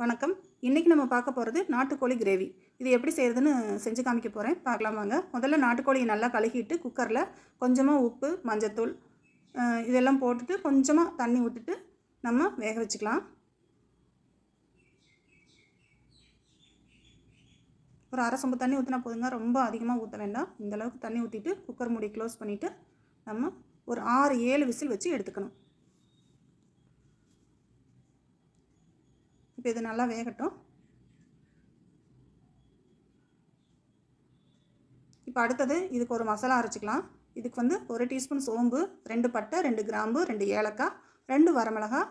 வணக்கம். இன்றைக்கி நம்ம பார்க்க போகிறது நாட்டுக்கோழி கிரேவி இது எப்படி செய்கிறதுன்னு செஞ்சு காமிக்க போகிறேன் பார்க்கலாம் வாங்க. முதல்ல நாட்டுக்கோழியை நல்லா கழுகிட்டு குக்கரில் கொஞ்சமாக உப்பு மஞ்சத்தூள் இதெல்லாம் போட்டுட்டு கொஞ்சமாக தண்ணி விட்டுட்டு நம்ம வேக வச்சுக்கலாம். ஒரு அரை சொம்பு தண்ணி ஊற்றினா போதுங்க. ரொம்ப அதிகமாக ஊற்ற வேண்டாம். இந்தளவுக்கு தண்ணி ஊற்றிட்டு குக்கர் மூடி க்ளோஸ் பண்ணிவிட்டு நம்ம ஒரு ஆறு ஏழு விசில் வச்சு எடுத்துக்கணும். இப்போ இது நல்லா வேகட்டும். இப்போ அடுத்தது இதுக்கு ஒரு மசாலா அரைச்சிக்கலாம். இதுக்கு வந்து ஒரு டீஸ்பூன் சோம்பு ரெண்டு பட்டை ரெண்டு கிராம்பு ரெண்டு ஏலக்காய் ரெண்டு வரமிளகாய்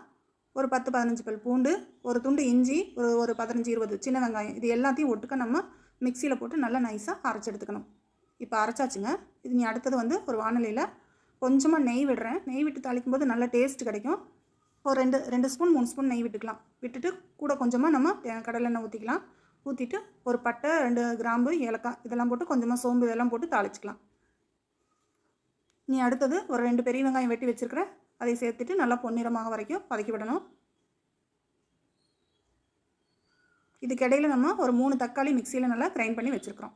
ஒரு பத்து பதினஞ்சு பல் பூண்டு ஒரு துண்டு இஞ்சி ஒரு ஒரு பதினஞ்சு இருபது சின்ன வெங்காயம். இது எல்லாத்தையும் ஒட்டுக்க நம்ம மிக்சியில் போட்டு நல்லா நைஸாக அரைச்சி எடுத்துக்கணும். இப்போ அரைச்சாச்சுங்க. இது நீ அடுத்தது வந்து ஒரு வானொலியில் கொஞ்சமாக நெய் விடுறேன். நெய் விட்டு தாளிக்கும் போது நல்ல டேஸ்ட் கிடைக்கும். ஒரு ரெண்டு ரெண்டு ஸ்பூன் மூணு ஸ்பூன் நெய் விட்டுக்கலாம். விட்டுட்டு கூட கொஞ்சமாக நம்ம தே- கடலெண்ணெய் ஊற்றிக்கலாம் ஊற்றிட்டு ஒரு பட்டை ரெண்டு கிராம்பு ஏலக்காய் இதெல்லாம் போட்டு கொஞ்சமாக சோம்பு இதெல்லாம் போட்டு தாளிச்சிக்கலாம். நீ அடுத்தது ஒரு ரெண்டு பெரிய வெங்காயம் வெட்டி வச்சுருக்கிற அதை சேர்த்துட்டு நல்லா பொன்னிறமாக வரைக்கும் வதக்கி விடணும். இதுக்கிடையில் நம்ம ஒரு மூணு தக்காளி மிக்சியில் நல்லா கிரைண்ட் பண்ணி வச்சுருக்கிறோம்.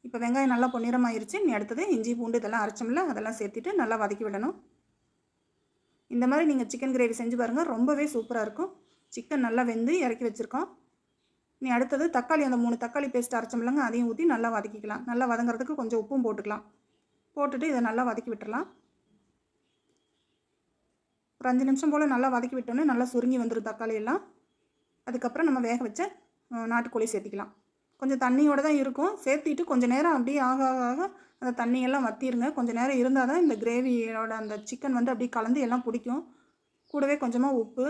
இப்போ வெங்காயம் நல்லா பொன்னிறமாயிருச்சு. நீ அடுத்தது இஞ்சி பூண்டு இதெல்லாம் அரைச்சோம்ல அதெல்லாம் சேர்த்துட்டு நல்லா வதக்கி விடணும். இந்த மாதிரி நீங்கள் சிக்கன் கிரேவி செஞ்சு பாருங்கள் ரொம்பவே சூப்பராக இருக்கும். சிக்கன் நல்லா வெந்து இறக்கி வச்சுருக்கோம். நீ அடுத்தது தக்காளி அந்த மூணு தக்காளி பேஸ்ட் அரைச்சோம்லங்க அதையும் ஊற்றி நல்லா வதக்கிக்கலாம். நல்லா வதங்குறதுக்கு கொஞ்சம் உப்பும் போட்டுக்கலாம். போட்டுட்டு இதை நல்லா வதக்கி விட்டுடலாம் ஒரு அஞ்சு நிமிஷம் போல் நல்லா வதக்கி விட்டோன்னே நல்லா சுருங்கி வந்துடும் தக்காளி எல்லாம். அதுக்கப்புறம் நம்ம வேக வச்ச நாட்டுக்கோழி சேர்த்திக்கலாம். கொஞ்சம் தண்ணியோடு தான் இருக்கும். சேர்த்திட்டு கொஞ்சம் நேரம் அப்படியே ஆக ஆக ஆக அந்த தண்ணியெல்லாம் வத்திடுங்க கொஞ்சம் நேரம் இருந்தால் தான் இந்த கிரேவியோட அந்த சிக்கன் வந்து அப்படியே கலந்து எல்லாம் பிடிக்கும். கூடவே கொஞ்சமாக உப்பு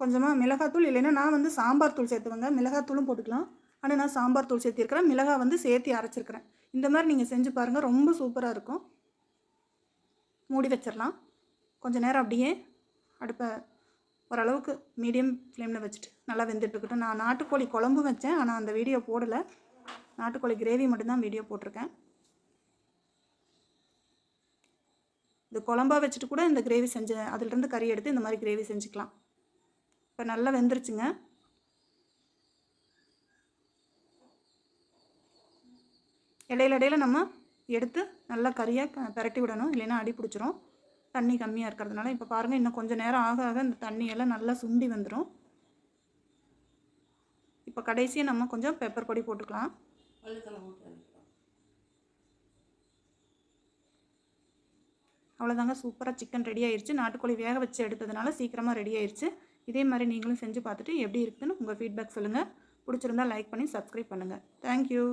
கொஞ்சமாக மிளகாத்தூள் இல்லைன்னா நான் வந்து சாம்பார் தூள் சேர்த்துவேங்க. மிளகாத்தூளும் போட்டுக்கலாம். ஆனால் நான் சாம்பார் தூள் சேர்த்திருக்கிறேன். மிளகாய் வந்து சேர்த்து அரைச்சிருக்கிறேன். இந்த மாதிரி நீங்கள் செஞ்சு பாருங்கள் ரொம்ப சூப்பராக இருக்கும். மூடி வச்சிடலாம் கொஞ்சம் நேரம் அப்படியே அடுப்பை ஓரளவுக்கு மீடியம் ஃப்ளேமில் வச்சுட்டு நல்லா வெந்துட்டுருக்கட்டும். நான் நாட்டுக்கோழி குழம்பு வச்சேன். ஆனால் அந்த வீடியோ போடலை. நாட்டுக்கோழி கிரேவி மட்டும்தான் வீடியோ போட்டிருக்கேன். இது குழம்பா வச்சுட்டு கூட இந்த கிரேவி செஞ்சு அதிலிருந்து கறி எடுத்து இந்த மாதிரி கிரேவி செஞ்சுக்கலாம். இப்போ நல்லா வெந்துருச்சுங்க. இடையில இடையில நம்ம எடுத்து நல்லா கறியாக பரட்டி விடணும். இல்லைன்னா அடி பிடிச்சிரும். தண்ணி கம்மியாக இருக்கிறதுனால இப்போ பாருங்கள் இன்னும் கொஞ்சம் நேரம் ஆக ஆக இந்த தண்ணியெல்லாம் நல்லா சுண்டி வந்துடும் இப்போ கடைசியாக நம்ம கொஞ்சம் பெப்பர் பொடி போட்டுக்கலாம். அவ்வளோதாங்க சூப்பராக சிக்கன் ரெடி ஆயிடுச்சு நாட்டுக்கோழி வேக வச்சு எடுத்ததுனால சீக்கிரமாக ரெடி ஆயிடுச்சு இதே மாதிரி நீங்களும் செஞ்சு பார்த்துட்டு எப்படி இருக்குதுன்னு உங்கள் ஃபீட்பேக் சொல்லுங்கள் பிடிச்சிருந்தா லைக் பண்ணி சப்ஸ்கிரைப் பண்ணுங்கள் தேங்க்யூ